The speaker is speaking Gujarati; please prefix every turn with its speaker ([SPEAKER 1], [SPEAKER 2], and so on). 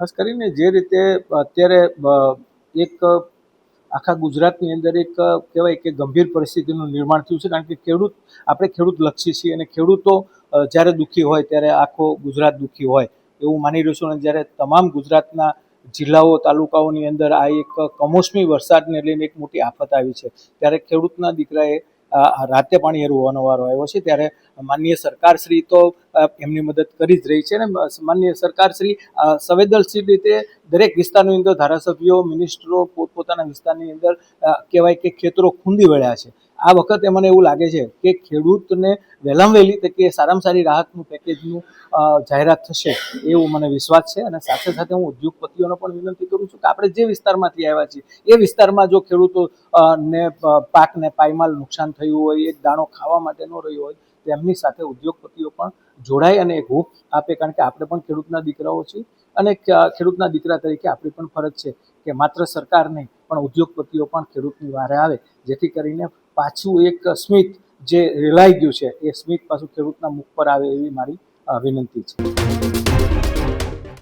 [SPEAKER 1] ખાસ કરીને જે રીતે અત્યારે એક આખા ગુજરાતની અંદર એક કહેવાય કે ગંભીર પરિસ્થિતિનું નિર્માણ થયું છે, કારણ કે ખેડૂત, આપણે ખેડૂત લક્ષી છીએ અને ખેડૂતો જ્યારે દુઃખી હોય ત્યારે આખો ગુજરાત દુઃખી હોય. એવું માની રહ્યું છું અને જ્યારે તમામ ગુજરાતના જિલ્લાઓ, તાલુકાઓની અંદર આ એક કમોસમી વરસાદને લઈને એક મોટી આફત આવી છે. ત્યારે ખેડૂતના દીકરાએ રાતે પાણી હોવાનો વારો આવ્યો છે, ત્યારે માનનીય સરકારશ્રી તો એમની મદદ કરી જ રહી છે અને માનનીય સરકારશ્રી સંવેદનશીલ રીતે દરેક વિસ્તારની અંદર ધારાસભ્યો, મિનિસ્ટરો પોતપોતાના વિસ્તારની અંદર કહેવાય કે ખેતરો ખૂંદી વળ્યા છે. આ વખતે મને એવું લાગે છે કે ખેડૂતને વહેલામ વહેલી તકે સારામાં સારી રાહતનું પેકેજનું જાહેરાત થશે એવો મને વિશ્વાસ છે અને સાથે સાથે હું ઉદ્યોગપતિઓને પણ વિનંતી કરું છું કે આપણે જે વિસ્તારમાંથી આવ્યા છીએ, એ વિસ્તારમાં જો ખેડૂતો ને પાકને પાયમાલ નુકસાન થયું હોય, એક દાણો ખાવા માટે ન રહ્યો હોય તો એમની સાથે ઉદ્યોગપતિઓ પણ જોડાય અને એક હુક આપે કારણ કે આપણે પણ ખેડૂતના દીકરાઓ છીએ અને ખેડૂતના દીકરા તરીકે આપણી પણ ફરજ છે કે માત્ર સરકાર નહીં પણ ઉદ્યોગપતિઓ પણ ખેડૂતની વારે આવે. જેથી કરીને પાછું એક સ્મિત જે રેલાઈ ગયું છે, એ સ્મિત પાછું ખેડૂતના મુખ પર આવે એવી મારી વિનંતી છે.